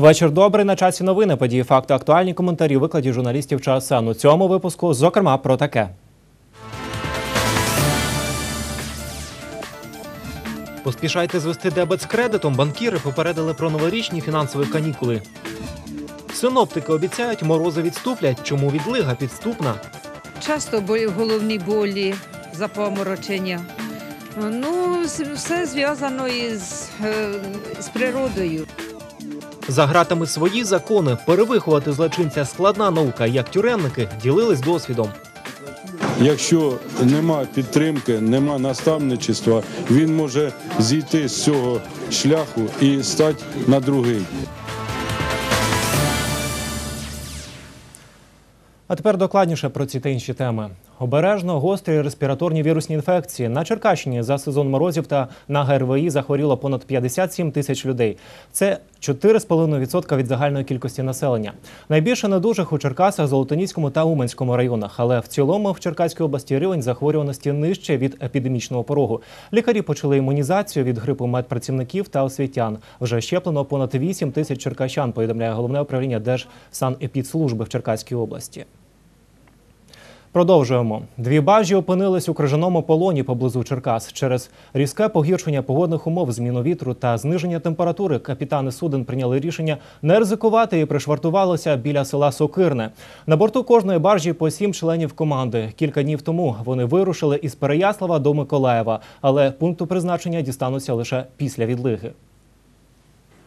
Вечір добрий на часі новини. Події, факти, актуальні коментарі, у викладі журналістів ЧАСН. У цьому випуску, зокрема, про таке. Поспішайте звести дебет з кредитом. Банкіри попередили про новорічні фінансові канікули. Синоптики обіцяють, морози відступлять. Чому відлига підступна? Часто бо- головні болі, запоморочення. Ну, все зв'язано із, е, з природою. За гратами свої закони перевиховати злочинця складна наука, як тюремники ділились досвідом. Якщо нема підтримки, нема наставничества, він може зійти з цього шляху і стати на другий. А тепер докладніше про ці та інші теми. Обережно гострі респіраторні вірусні інфекції на Черкащині за сезон морозів та на ГРВІ захворіло понад 57 тисяч людей. Це 4,5% від загальної кількості населення. Найбільше недужих у Черкасах, Золотоніському та Уманському районах. Але в цілому в Черкаській області рівень захворюваності нижче від епідемічного порогу. Лікарі почали імунізацію від грипу медпрацівників та освітян. Вже щеплено понад 8 тисяч черкащан. Повідомляє головне управління Держсанепідслужби в Черкаській області. Продовжуємо. Дві бажі опинились у крижаному полоні поблизу Черкас. Через різке погіршення погодних умов, зміну вітру та зниження температури капітани суден прийняли рішення не ризикувати і пришвартувалися біля села Сокирне. На борту кожної баржі по сім членів команди. Кілька днів тому вони вирушили із Переяслава до Миколаєва, але пункту призначення дістануться лише після відлиги.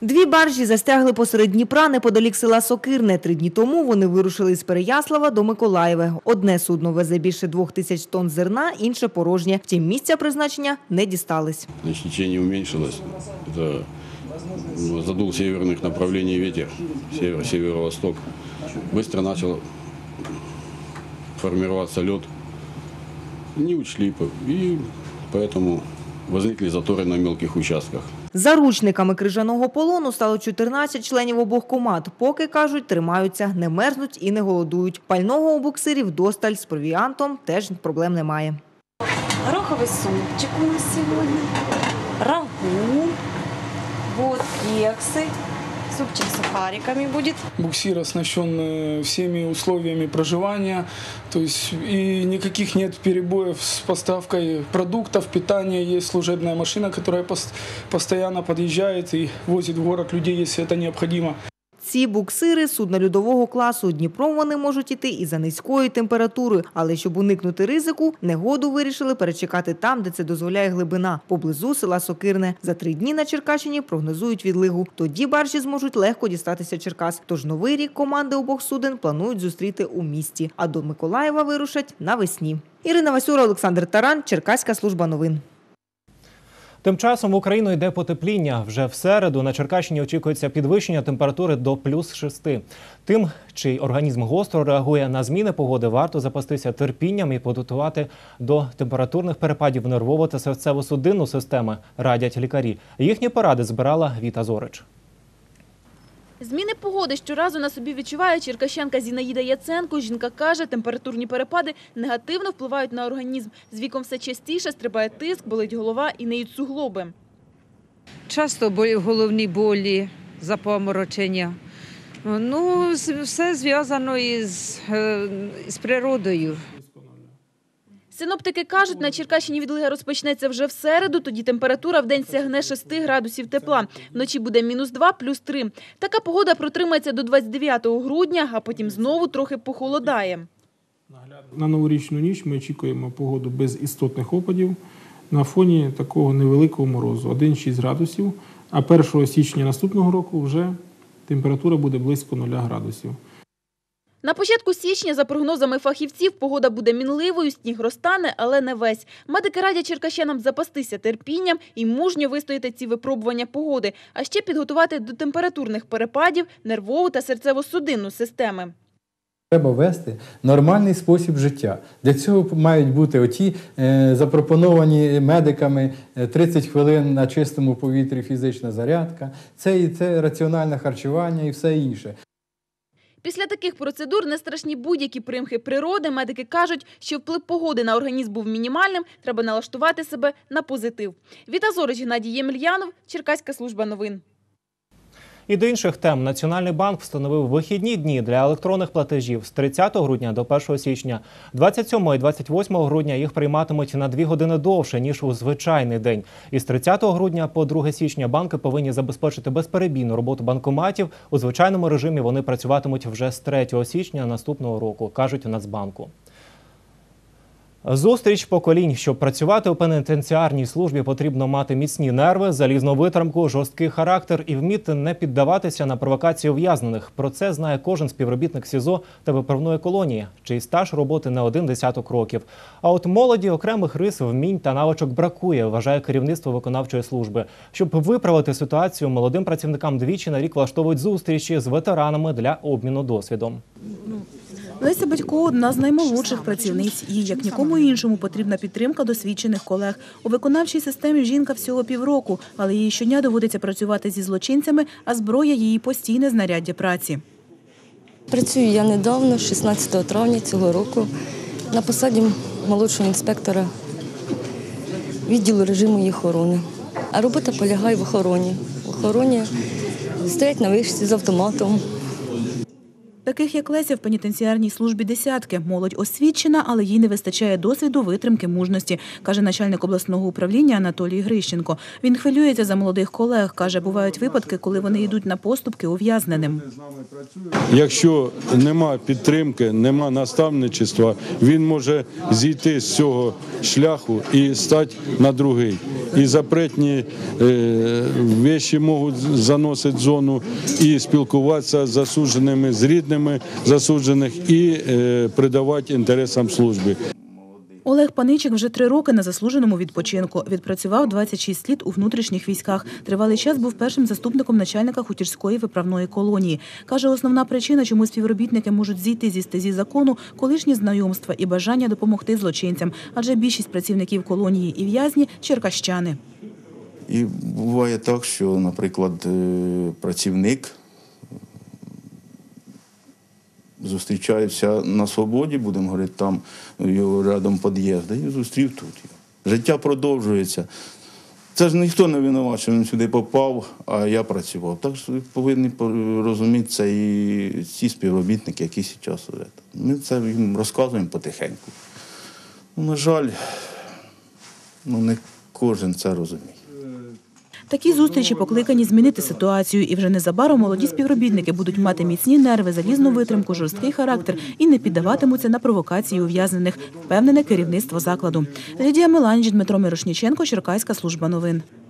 Дві баржі застягли посеред Дніпра неподалік села Сокирне. Три дні тому вони вирушили з Переяслава до Миколаєва. Одне судно везе більше двох тисяч тонн зерна, інше порожнє. Втім, місця призначення не дістались. Значит, течение уменьшилось. Это ну, задул северных направлений ветер, север, северо-восток. Быстро начал формироваться лед. Не учли, по- и поэтому возникли заторы на мелких участках. Заручниками крижаного полону стало 14 членів обох команд. Поки, кажуть, тримаються, не мерзнуть і не голодують. Пального у буксирів досталь з провіантом теж проблем немає. Гороховий супчик у нас сьогодні, рагу, вот кексы, супчик с сухариками будет. буксир оснащен э, всеми условиями проживания, то есть и никаких нет перебоев с поставкой продуктов, питания, есть служебная машина, которая пос- постоянно подъезжает и возит в город людей, если это необходимо. Ці буксири судна льодового класу Дніпром вони можуть іти і за низькою температурою, але щоб уникнути ризику, негоду вирішили перечекати там, де це дозволяє глибина, поблизу села Сокирне. За три дні на Черкащині прогнозують відлигу. Тоді баржі зможуть легко дістатися Черкас. Тож новий рік команди обох суден планують зустріти у місті, а до Миколаєва вирушать навесні. Ірина Васюра, Олександр Таран, Черкаська служба новин. Тим часом в Україну йде потепління. Вже в середу на Черкащині очікується підвищення температури до плюс 6. Тим, чий організм гостро реагує на зміни погоди, варто запастися терпінням і подготувати до температурних перепадів нервово та серцево-судинну системи, радять лікарі. Їхні поради збирала Віта Зорич. Зміни погоди щоразу на собі відчуває черкащанка Зінаїда Яценко. Жінка каже, температурні перепади негативно впливають на організм. З віком все частіше стрибає тиск, болить голова і неють суглоби. Часто бо- головні болі, запоморочення. Ну, все зв'язано із, е, природою. Синоптики кажуть, на Черкащині відлига розпочнеться вже в середу, тоді температура в день сягне 6 градусів тепла. Вночі буде мінус 2, плюс 3. Така погода протримається до 29 грудня, а потім знову трохи похолодає. На новорічну ніч ми очікуємо погоду без істотних опадів на фоні такого невеликого морозу 1-6 градусів. А 1 січня наступного року вже температура буде близько 0 градусів. На початку січня, за прогнозами фахівців, погода буде мінливою, сніг розтане, але не весь. Медики радять черкащанам запастися терпінням і мужньо вистояти ці випробування погоди, а ще підготувати до температурних перепадів нервову та серцево-судинну системи. Треба вести нормальний спосіб життя. Для цього мають бути оті е, запропоновані медиками е, 30 хвилин на чистому повітрі фізична зарядка, це, і це раціональне харчування і все інше. Після таких процедур не страшні будь-які примхи природи. Медики кажуть, що вплив погоди на організм був мінімальним, треба налаштувати себе на позитив. Віта Зорич, Геннадій Ємельянов, Черкаська служба новин. І до інших тем Національний банк встановив вихідні дні для електронних платежів з 30 грудня до 1 січня. 27 і 28 грудня їх прийматимуть на дві години довше ніж у звичайний день. І з 30 грудня по 2 січня банки повинні забезпечити безперебійну роботу банкоматів. У звичайному режимі вони працюватимуть вже з 3 січня наступного року, кажуть у Нацбанку. Зустріч поколінь, щоб працювати у пенітенціарній службі, потрібно мати міцні нерви, залізну витримку, жорсткий характер і вміти не піддаватися на провокації ув'язнених. Про це знає кожен співробітник СІЗО та виправної колонії, чий стаж роботи не один десяток років. А от молоді окремих рис, вмінь та навичок бракує, вважає керівництво виконавчої служби. Щоб виправити ситуацію, молодим працівникам двічі на рік влаштовують зустрічі з ветеранами для обміну досвідом. Леся Батько одна з наймолодших працівниць. Їй, як нікому іншому, потрібна підтримка досвідчених колег. У виконавчій системі жінка всього півроку, але їй щодня доводиться працювати зі злочинцями, а зброя її постійне знаряддя праці. Працюю я недавно, 16 травня цього року, на посаді молодшого інспектора відділу режиму і охорони. А робота полягає в охороні. В охороні стоять на вишці з автоматом. Таких як Леся в пенітенціарній службі десятки. Молодь освічена, але їй не вистачає досвіду, витримки, мужності, каже начальник обласного управління Анатолій Грищенко. Він хвилюється за молодих колег. каже, бувають випадки, коли вони йдуть на поступки ув'язненим. Якщо нема підтримки, нема наставничества, він може зійти з цього шляху і стати на другий. І запретні е, вещі можуть заносити зону і спілкуватися з засудженими, з рідними засуджених і е, придавати інтересам служби. Олег Паничик вже три роки на заслуженому відпочинку. Відпрацював 26 літ у внутрішніх військах. Тривалий час був першим заступником начальника хутірської виправної колонії. Каже, основна причина, чому співробітники можуть зійти зі стезі закону, колишні знайомства і бажання допомогти злочинцям. Адже більшість працівників колонії і в'язні черкащани. І буває так, що, наприклад, е, працівник зустрічається на свободі, будемо говорити, там його рядом під'їзд, і зустрів тут. Життя продовжується. Це ж ніхто не винуват, що він сюди попав, а я працював. Так що повинні розуміти це і ці співробітники, які зараз. Ми це їм розказуємо потихеньку. Ну, на жаль, ну, не кожен це розуміє. Такі зустрічі покликані змінити ситуацію, і вже незабаром молоді співробітники будуть мати міцні нерви, залізну витримку, жорсткий характер і не піддаватимуться на провокації ув'язнених, впевнене керівництво закладу. Лідія Меланж, Дмитро Мирошніченко, Черкаська служба новин. –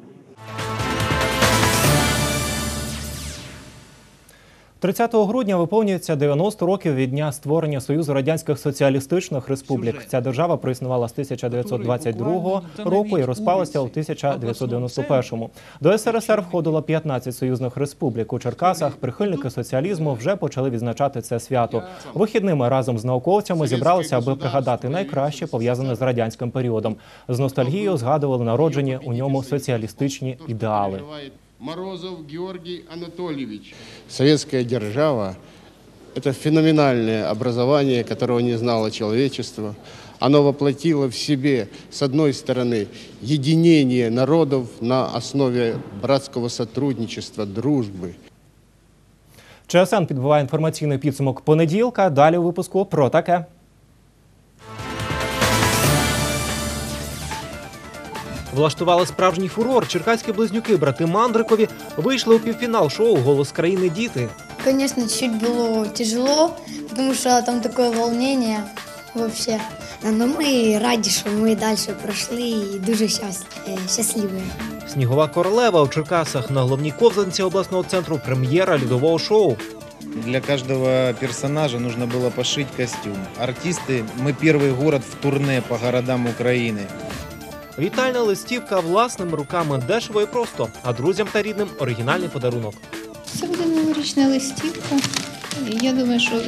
30 грудня виповнюється 90 років від дня створення Союзу радянських соціалістичних республік. Ця держава проіснувала з 1922 року і розпалася у 1991. До СРСР входило 15 союзних республік. У Черкасах прихильники соціалізму вже почали відзначати це свято. Вихідними разом з науковцями зібралися, аби пригадати найкраще пов'язане з радянським періодом. З ностальгією згадували народжені у ньому соціалістичні ідеали. Морозов Георгий Анатольевич. Советская держава – это феноменальное образование, которого не знало человечество. Оно воплотило в себе, с одной стороны, единение народов на основе братского сотрудничества, дружбы. ЧСН підбиває інформаційний підсумок понеділка. Далі у випуску про таке. Влаштували справжній фурор. Черкаські близнюки, брати Мандрикові, вийшли у півфінал шоу Голос країни діти. Конечно, чуть было тяжело, потому что там такое волнение вообще. Но ми раді, що ми далі пройшли і дуже щас- е, щасливі. Снігова королева у Черкасах на головній ковзанці обласного центру прем'єра лідового шоу. Для каждого персонажа нужно было пошить костюм. Артисты, мы первый город в турне по городам Украины. Вітальна листівка власними руками дешево і просто, а друзям та рідним оригінальний подарунок. Це буде новорічна листівка. Я думаю, що е,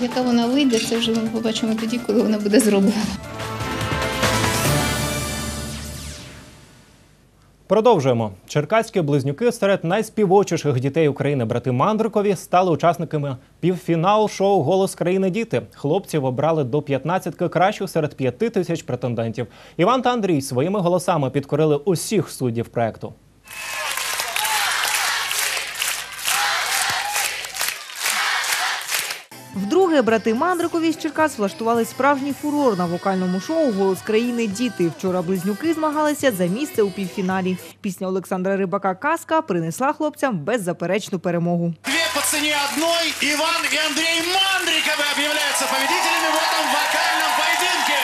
яка вона вийде, це вже ми побачимо тоді, коли вона буде зроблена. Продовжуємо. Черкаські близнюки серед найспівочіших дітей України брати Мандрикові стали учасниками півфіналу шоу Голос країни діти. Хлопців обрали до 15 кращих серед 5 тисяч претендентів. Іван та Андрій своїми голосами підкорили усіх суддів проекту. Друге, брати Мандрикові з Черкас влаштували справжній фурор на вокальному шоу Голос країни Діти. Вчора близнюки змагалися за місце у півфіналі. Пісня Олександра Рибака Казка принесла хлопцям беззаперечну перемогу. Две по цене одной. Иван и Андрей Мандриковы объявляются победителями в этом вокальном поединке.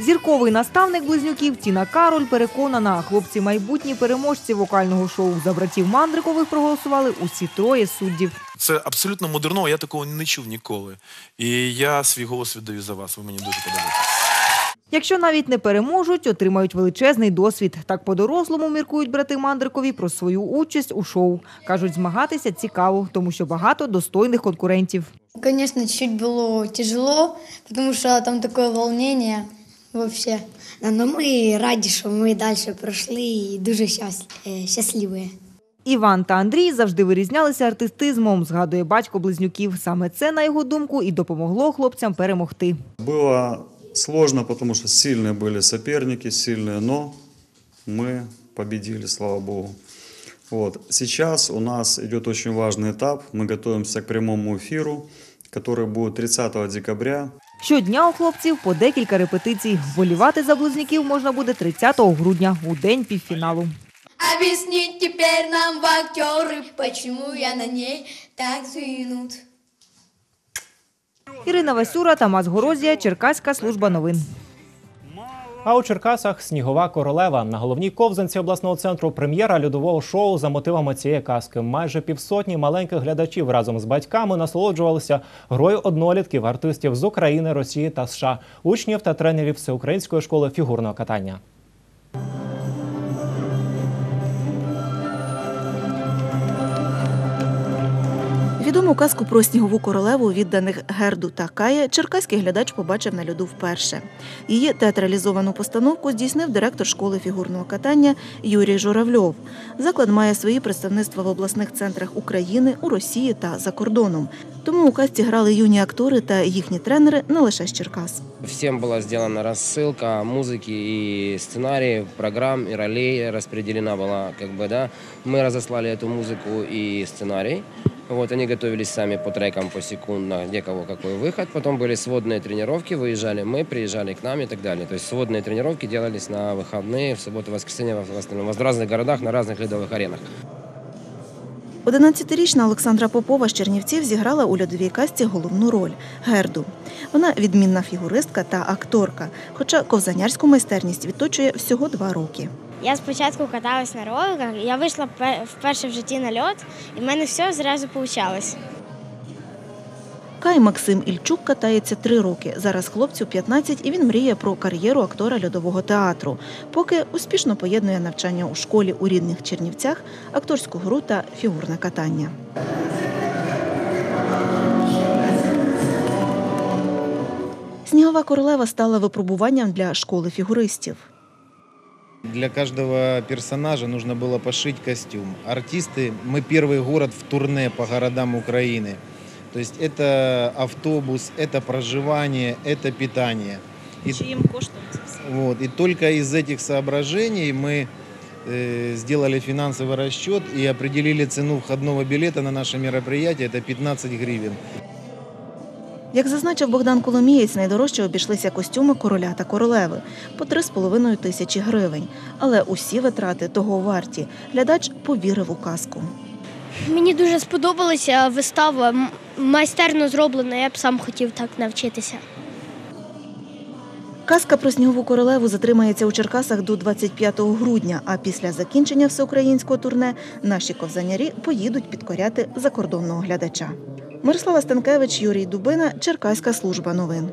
Зірковий наставник близнюків Тіна Кароль переконана, хлопці майбутні переможці вокального шоу. За братів Мандрикових проголосували усі троє суддів. Це абсолютно модерново, я такого не чув ніколи. І я свій голос віддаю за вас. Ви мені дуже подобаєтесь. Якщо навіть не переможуть, отримають величезний досвід. Так по-дорослому міркують брати Мандрикові про свою участь у шоу. Кажуть, змагатися цікаво, тому що багато достойних конкурентів. Конечно, чуть было тяжело, потому что там такое волнение вообще. Но ми раді, що ми далі пройшли і дуже щас- щасливі. Іван та Андрій завжди вирізнялися артистизмом, згадує батько близнюків. Саме це, на його думку, і допомогло хлопцям перемогти. Было сложно, потому что сильные были соперники, сильные, но мы победили, слава Богу. Вот. Сейчас у нас идет очень важный этап. Мы готовимся к прямому эфиру, который будет 30 декабря. Щодня у хлопців по декілька репетицій. Вболівати за близнюків можна буде 30 грудня, у день півфіналу. Объяснить теперь нам актеры, почему я на ней так звинут. Ірина Васюра, Тамас Горозія, Черкаська служба новин. А у Черкасах снігова королева на головній ковзанці обласного центру прем'єра льодового шоу за мотивами цієї казки. Майже півсотні маленьких глядачів разом з батьками насолоджувалися грою однолітків, артистів з України, Росії та США, учнів та тренерів всеукраїнської школи фігурного катання. Відому казку про снігову королеву, відданих Герду та Кая, черкаський глядач побачив на льоду вперше. Її театралізовану постановку здійснив директор школи фігурного катання Юрій Журавльов. Заклад має свої представництва в обласних центрах України, у Росії та за кордоном. Тому у казці грали юні актори та їхні тренери не лише з Черкас. Всем была сделана рассылка музыки и сценарий, программ и ролей распределена была, как бы, да. Мы разослали эту музыку и сценарий. Вот, они готовились сами по трекам, по секундно, где кого какой выход. Потом были сводные тренировки, выезжали мы, приезжали к нам и так далее. То есть сводные тренировки делались на выходные, в субботу, воскресенье, в остальном, в разных городах, на разных ледовых аренах. 11-річна Олександра Попова з Чернівців зіграла у льодовій казці головну роль Герду. Вона відмінна фігуристка та акторка, хоча ковзанярську майстерність відточує всього два роки. Я спочатку каталась на роликах, я вийшла пе- вперше в житті на льот, і в мене все зразу вийшло. Кай Максим Ільчук катається три роки. Зараз хлопцю 15 і він мріє про кар'єру актора льодового театру. Поки успішно поєднує навчання у школі у рідних Чернівцях, акторську гру та фігурне катання. Снігова королева стала випробуванням для школи фігуристів. Для каждого персонажа нужно было пошить костюм. Артисты, мы первый город в турне по городам Украины. То есть это автобус, это проживание, это питание. И, Чиїм коштом вот, и только из этих соображений мы э, сделали финансовый расчет и определили цену входного билета на наше мероприятие. Это 15 гривен. Як зазначив Богдан Коломієць, найдорожче обійшлися костюми короля та королеви по 3,5 тисячі гривень. Але усі витрати того варті. Глядач повірив у казку. Мені дуже сподобалася вистава, майстерно зроблена, я б сам хотів так навчитися. Казка про снігову королеву затримається у Черкасах до 25 грудня. А після закінчення всеукраїнського турне наші ковзанярі поїдуть підкоряти закордонного глядача. Мирослава Станкевич, Юрій Дубина, Черкаська служба новин.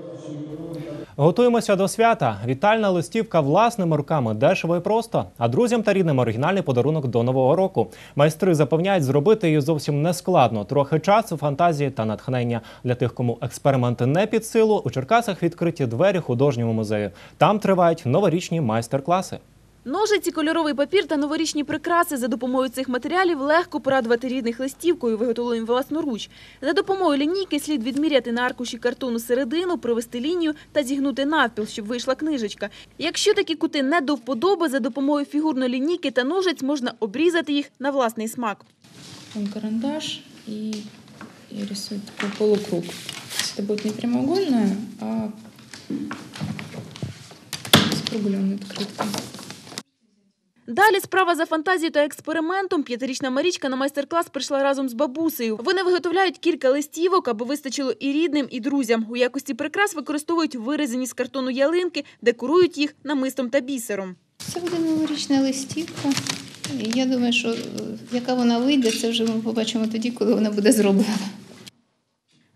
Готуємося до свята. Вітальна листівка власними руками дешево і просто. А друзям та рідним оригінальний подарунок до нового року. Майстри запевняють, зробити її зовсім не складно. Трохи часу, фантазії та натхнення для тих, кому експерименти не під силу. У Черкасах відкриті двері художнього музею. Там тривають новорічні майстер-класи. Ножиці, кольоровий папір та новорічні прикраси за допомогою цих матеріалів легко порадувати рідних листівкою, виготовленою власноруч. За допомогою лінійки слід відміряти на аркуші картону середину, провести лінію та зігнути навпіл, щоб вийшла книжечка. Якщо такі кути не до вподоби, за допомогою фігурної лінійки та ножиць можна обрізати їх на власний смак. Карандаш и я рисую такой полукруг. Это будет не прямоугольная, а скругленная открытка. Далі справа за фантазією та експериментом. П'ятирічна Марічка на майстер-клас прийшла разом з бабусею. Вони виготовляють кілька листівок, аби вистачило і рідним, і друзям. У якості прикрас використовують вирізані з картону ялинки, декорують їх намистом та бісером. Це буде новорічна листівка. Я думаю, що е, яка вона вийде, це вже ми побачимо тоді, коли вона буде зроблена.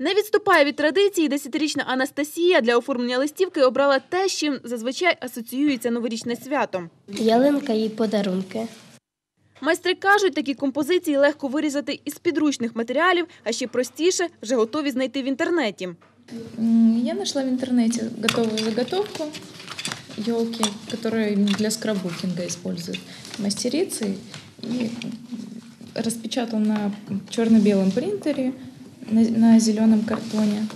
Не відступає від традиції. Десятирічна Анастасія для оформлення листівки обрала те, з чим зазвичай асоціюється новорічне свято. Ялинка і подарунки. Майстри кажуть, такі композиції легко вирізати із підручних матеріалів, а ще простіше вже готові знайти в інтернеті. Я нашла в интернете готовую заготовку елки, которую для скраббукинга используют мастерицы, и распечатал на черно-белом принтере на, на зеленом картоне.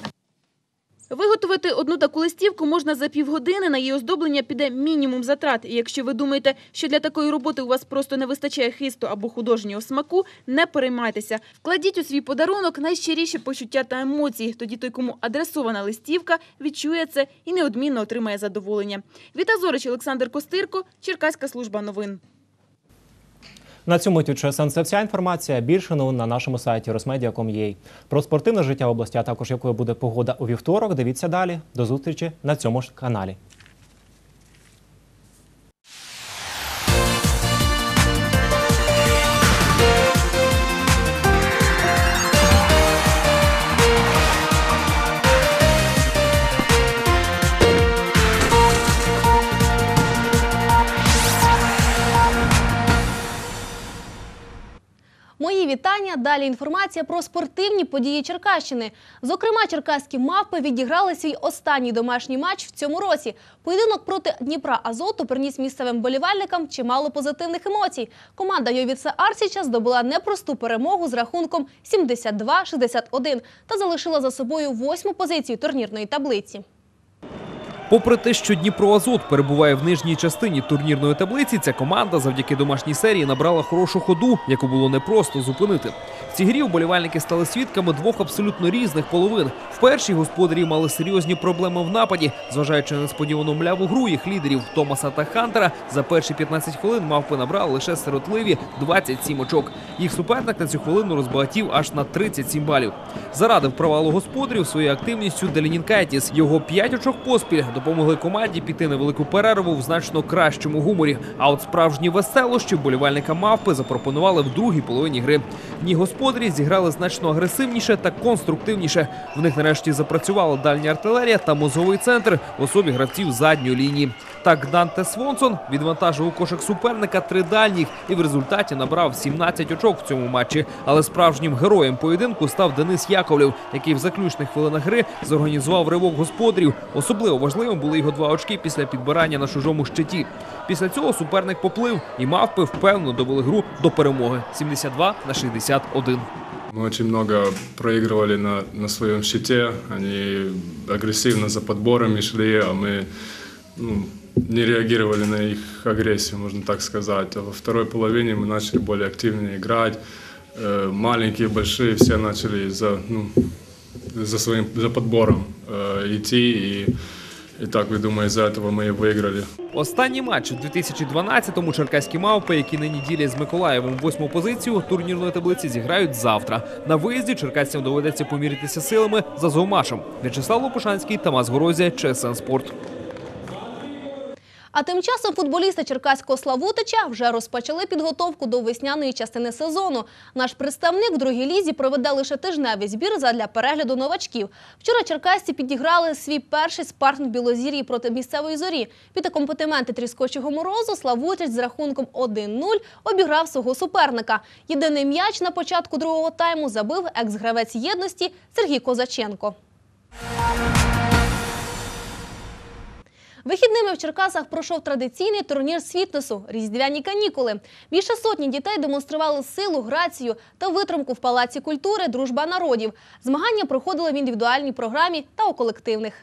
Виготовити одну таку листівку можна за півгодини. На її оздоблення піде мінімум затрат. І якщо ви думаєте, що для такої роботи у вас просто не вистачає хисту або художнього смаку, не переймайтеся. Вкладіть у свій подарунок найщиріші почуття та емоції. Тоді той, кому адресована листівка, відчує це і неодмінно отримає задоволення. Віта Зорич, Олександр Костирко, Черкаська служба новин. На цьому ТЮЧСН це вся інформація. Більше новин на нашому сайті rosmedia.com.ua. Про спортивне життя області, а також якою буде погода у вівторок. Дивіться далі. До зустрічі на цьому ж каналі. Мої вітання. Далі інформація про спортивні події Черкащини. Зокрема, черкаські мавпи відіграли свій останній домашній матч в цьому році. Поєдинок проти Дніпра Азоту приніс місцевим болівальникам чимало позитивних емоцій. Команда Йовіца Арсіча здобула непросту перемогу з рахунком 72-61 та залишила за собою восьму позицію турнірної таблиці. Попри те, що Дніпро Азот перебуває в нижній частині турнірної таблиці, ця команда завдяки домашній серії набрала хорошу ходу, яку було непросто зупинити. В цій грі вболівальники стали свідками двох абсолютно різних половин. В першій господарі мали серйозні проблеми в нападі, зважаючи на несподівану мляву гру їх лідерів Томаса та Хантера. За перші 15 хвилин мавпи набрали лише сиротливі 27 очок. Їх суперник на цю хвилину розбагатів аж на 37 балів. Зарадив провалу господарів своєю активністю Делінін Кайтіс. Його 5 очок поспіль допомогли команді піти на велику перерву в значно кращому гуморі. А от справжні веселощі вболівальника мавпи запропонували в другій половині гри. Ні, господарі зіграли значно агресивніше та конструктивніше. В них нарешті запрацювала дальня артилерія та мозговий центр в особі гравців задньої лінії. Так Данте Свонсон відвантажив у кошик суперника три дальніх і в результаті набрав 17 очок в цьому матчі. Але справжнім героєм поєдинку став Денис Яковлев, який в заключних хвилинах гри зорганізував ривок господарів. Особливо важливим були його два очки після підбирання на чужому щиті. Після цього суперник поплив і мавпи впевнено довели гру до перемоги 72 на 61. Мы очень много проигрывали на, на своем щите. Они агрессивно за подборами шли, а мы ну, не реагировали на их агрессию, можно так сказать. А во второй половине мы начали более активнее играть. Э, Маленькие, большие, все начали за, ну, за своим за подбором э, идти. И, и так, я думаю, из-за этого мы и выиграли. Останній матч у 2012-му черкаські мавпи, які нині ділять з Миколаєвом восьму позицію турнірної таблиці, зіграють завтра. На виїзді черкасцям доведеться помірятися силами за Зовмашем. В'ячеслав Лопушанський, Тамас Горозія, ЧСН Спорт. А тим часом футболісти Черкаського Славутича вже розпочали підготовку до весняної частини сезону. Наш представник в другій лізі проведе лише тижневий збір задля перегляду новачків. Вчора черкасці підіграли свій перший спарринг Білозір'ї проти місцевої зорі. Під акомпанементи тріскочого морозу Славутич з рахунком 1-0 обіграв свого суперника. Єдиний м'яч на початку другого тайму забив екс-гравець єдності Сергій Козаченко. Вихідними в Черкасах пройшов традиційний турнір з фітнесу – різдвяні канікули. Більше сотні дітей демонстрували силу, грацію та витримку в Палаці культури «Дружба народів». Змагання проходили в індивідуальній програмі та у колективних.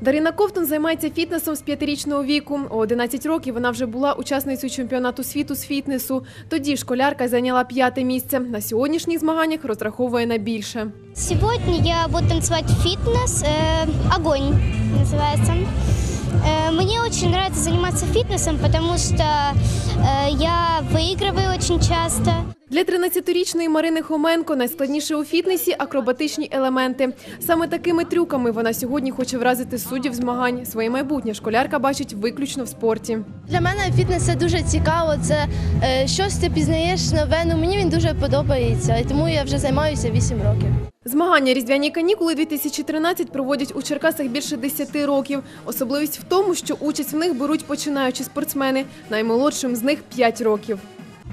Дарина Ковтун займається фітнесом з п'ятирічного віку. У 11 років вона вже була учасницею чемпіонату світу з фітнесу. Тоді школярка зайняла п'яте місце. На сьогоднішніх змаганнях розраховує на більше. Сегодня я буду танцевать фитнес, э, огонь называется. Э, мне очень нравится заниматься фитнесом, потому что э, я выигрываю очень часто. Для 13-річної Марини Хоменко найскладніше у фітнесі акробатичні елементи. Саме такими трюками вона сьогодні хоче вразити суддів змагань. Своє майбутнє школярка бачить виключно в спорті. Для мене фітнес це дуже цікаво. Це е, щось ти пізнаєш нове. Ну мені він дуже подобається, і тому я вже займаюся 8 років. Змагання Різдвяні канікули 2013 проводять у Черкасах більше 10 років. Особливість в тому, що участь в них беруть починаючі спортсмени. Наймолодшим з них 5 років.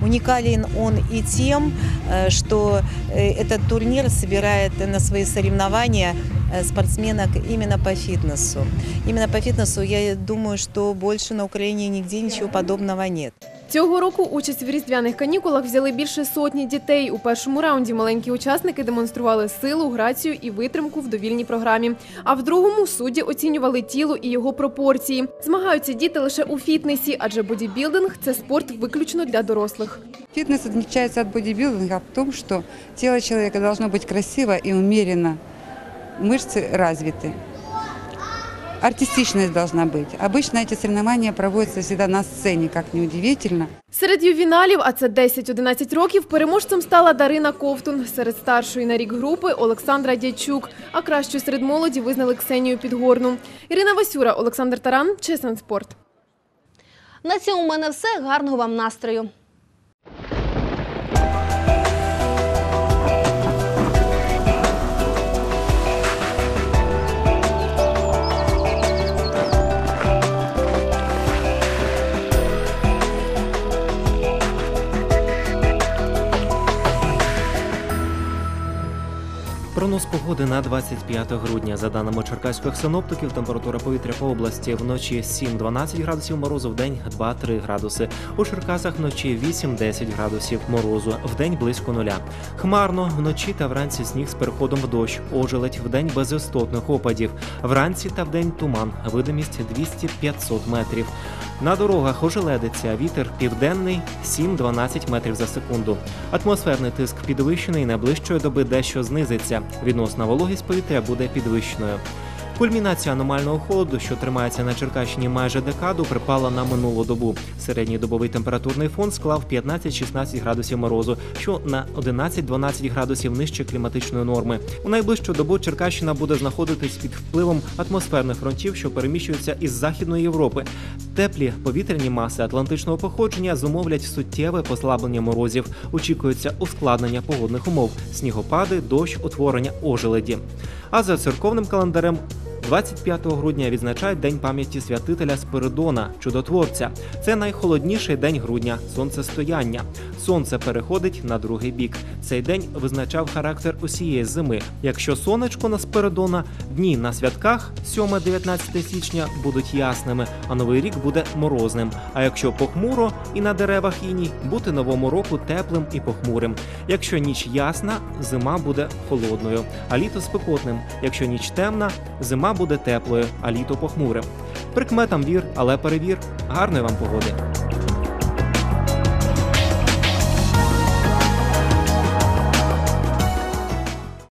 Уникален он и тем, э, что э, этот турнир собирает на свои соревнования э, спортсменок именно по фитнесу. Именно по фитнесу я думаю, что больше на Украине нигде ничего подобного нет. Цього року участь в різдвяних канікулах взяли більше сотні дітей. У першому раунді маленькі учасники демонстрували силу, грацію і витримку в довільній програмі. А в другому судді оцінювали тіло і його пропорції. Змагаються діти лише у фітнесі, адже бодібілдинг це спорт виключно для дорослих. Фитнес отличается от бодибилдинга в том, что тело человека должно быть красиво и умеренно, мышцы развиты. Артистичность должна быть. Обычно эти соревнования проводятся всегда на сцене, как ни удивительно. Серед ювіналів, а це 10-11 років, переможцем стала Дарина Ковтун. Серед старшої на рік групи Олександра Дячук. А кращою серед молоді визнали Ксенію Підгорну. Ірина Васюра, Олександр Таран, Чесен Спорт. На цьому у мене все. Гарного вам настрою. Прогноз погоди на 25 грудня. За даними черкаських синоптиків, температура повітря по області вночі 7-12 градусів морозу, вдень 2-3 градуси. У Черкасах вночі 8-10 градусів морозу, вдень близько нуля. Хмарно вночі та вранці сніг з переходом в дощ. Ожеледь вдень без істотних опадів. Вранці та вдень туман. Видимість 200-500 метрів. На дорогах ожеледиться вітер південний 7-12 метрів за секунду. Атмосферний тиск підвищений, найближчої доби дещо знизиться. Відносна вологість повітря буде підвищеною. Кульмінація аномального холоду, що тримається на Черкащині майже декаду, припала на минулу добу. Середній добовий температурний фон склав 15-16 градусів морозу, що на 11-12 градусів нижче кліматичної норми. У найближчу добу Черкащина буде знаходитись під впливом атмосферних фронтів, що переміщуються із Західної Європи. Теплі повітряні маси атлантичного походження зумовлять суттєве послаблення морозів. Очікується ускладнення погодних умов: снігопади, дощ, утворення ожеледі. А за церковним календарем 25 грудня відзначають День пам'яті святителя Спиридона, чудотворця. Це найхолодніший день грудня сонцестояння. Сонце переходить на другий бік. Цей день визначав характер усієї зими. Якщо сонечко на Спиридона, дні на святках 7-19 січня будуть ясними, а новий рік буде морозним. А якщо похмуро і на деревах іній, бути новому року теплим і похмурим. Якщо ніч ясна, зима буде холодною, а літо спекотним. Якщо ніч темна, зима буде теплою, а літо похмурим. Прикметам вір, але перевір. Гарної вам погоди!